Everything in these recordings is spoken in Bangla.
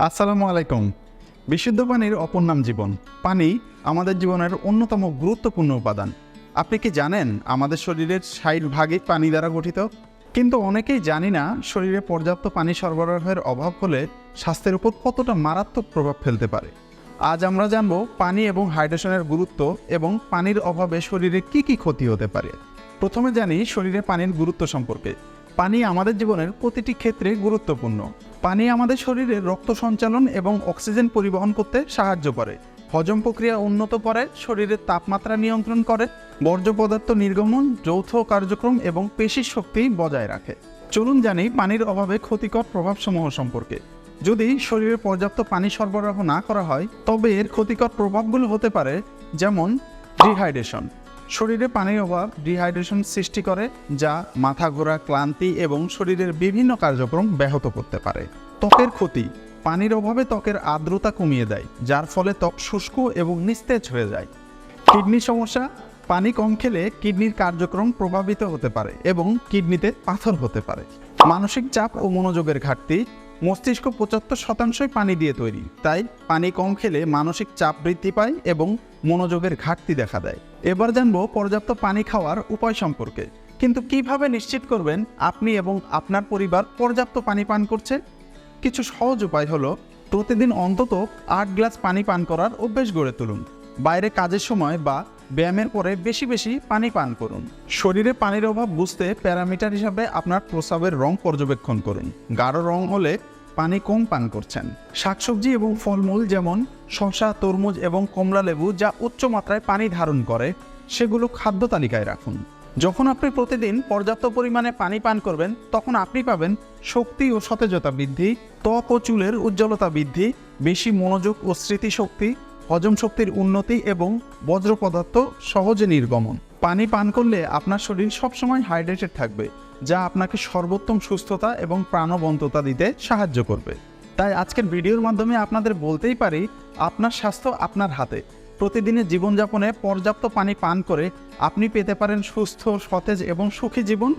আসসালামু আলাইকুম। বিশুদ্ধ পানির অপর নাম জীবন। পানি আমাদের জীবনের অন্যতম গুরুত্বপূর্ণ উপাদান। আপনি কি জানেন আমাদের শরীরের ষাট ভাগই পানি দ্বারা গঠিত? কিন্তু অনেকেই জানি না শরীরে পর্যাপ্ত পানি সরবরাহের অভাব হলে স্বাস্থ্যের উপর কতটা মারাত্মক প্রভাব ফেলতে পারে। আজ আমরা জানব পানি এবং হাইড্রেশনের গুরুত্ব এবং পানির অভাবে শরীরে কি কি ক্ষতি হতে পারে। প্রথমে জানি শরীরে পানির গুরুত্ব সম্পর্কে। পানি আমাদের জীবনের প্রতিটি ক্ষেত্রে গুরুত্বপূর্ণ। পানি আমাদের শরীরে রক্ত সঞ্চালন এবং অক্সিজেন পরিবহন করতে সাহায্য করে। হজম প্রক্রিয়া উন্নত করে শরীরের তাপমাত্রা নিয়ন্ত্রণ করে, বর্জ্য পদার্থ নির্গমন, যৌথ কার্যক্রম এবং পেশির শক্তি বজায় রাখে। চলুন জানি পানির অভাবে ক্ষতিকর প্রভাবসমূহ সম্পর্কে। যদি শরীরে পর্যাপ্ত পানি সরবরাহ না করা হয়, তবে এর ক্ষতিকর প্রভাবগুলো হতে পারে, যেমন ডিহাইড্রেশন। শরীরে পানির অভাব ডিহাইড্রেশন সৃষ্টি করে, যা মাথা ঘোরা, ক্লান্তি এবং শরীরের বিভিন্ন কার্যক্রম ব্যাহত করতে পারে। ত্বকের ক্ষতি, পানির অভাবে ত্বকের আর্দ্রতা কমিয়ে দেয়, যার ফলে ত্বক শুষ্ক এবং নিস্তেজ হয়ে যায়। কিডনি সমস্যা, পানি কম খেলে কিডনির কার্যক্রম প্রভাবিত হতে পারে এবং কিডনিতে পাথর হতে পারে। মানসিক চাপ ও মনোযোগের ঘাটতি, মস্তিষ্ক পঁচাত্তর শতাংশই পানি দিয়ে তৈরি। তাই পানি কম খেলে মানসিক চাপ বৃদ্ধি পায় এবং মনোযোগের ঘাটতি দেখা দেয়। এবার জানব পর্যাপ্ত পানি খাওয়ার উপায় সম্পর্কে। কিন্তু কীভাবে নিশ্চিত করবেন আপনি এবং আপনার পরিবার পর্যাপ্ত পানি পান করছে? কিছু সহজ উপায় হলো, প্রতিদিন অন্তত আট গ্লাস পানি পান করার অভ্যেস গড়ে তুলুন। বাইরে কাজের সময় বা ব্যায়ামের পরে বেশি বেশি পানি পান করুন। শরীরে পানির অভাব বুঝতে প্যারামিটার হিসাবে আপনার প্রস্রাবের রং পর্যবেক্ষণ করুন। গাঢ় রং হলে পানি কম পান করছেন। শাকসবজি এবং ফলমূল যেমন শসা, তরমুজ এবং কমলা লেবু যা উচ্চ মাত্রায় পানি ধারণ করে, সেগুলো খাদ্য তালিকায় রাখুন। যখন আপনি প্রতিদিন পর্যাপ্ত পরিমাণে পানি পান করবেন, তখন আপনি পাবেন শক্তি ও সতেজতা বৃদ্ধি, ত্বক ও চুলের উজ্জ্বলতা বৃদ্ধি, বেশি মনোযোগ ও স্মৃতিশক্তি হজম শক্তির উন্নতি এবং বজ্র পদার্থ সহজে নির্গমন। পানি পান করলে আপনার শরীর সবসময় হাইড্রেটেড থাকবে, যা আপনাকে সর্বোত্তম সুস্থতা এবং প্রাণবন্ততা দিতে সাহায্য করবে। তাই আজকের ভিডিওর মাধ্যমে আপনাদের বলতেই পারি, আপনার স্বাস্থ্য আপনার হাতে। প্রতিদিনের জীবনযাপনে পর্যাপ্ত পানি পান করে আপনি পেতে পারেন সুস্থ, সতেজ এবং সুখী জীবন।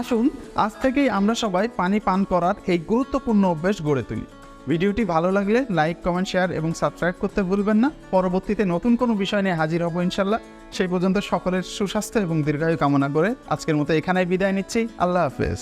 আসুন, আজ থেকেই আমরা সবাই পানি পান করার এই গুরুত্বপূর্ণ অভ্যেস গড়ে তুলি। ভিডিওটি ভালো লাগলে লাইক, কমেন্ট, শেয়ার এবং সাবস্ক্রাইব করতে ভুলবেন না। পরবর্তীতে নতুন কোনো বিষয় নিয়ে হাজির হব ইনশাল্লাহ। সেই পর্যন্ত সকলের সুস্বাস্থ্য এবং দীর্ঘায়ু কামনা করে আজকের মতো এখানেই বিদায় নিচ্ছি। আল্লাহ হাফেজ।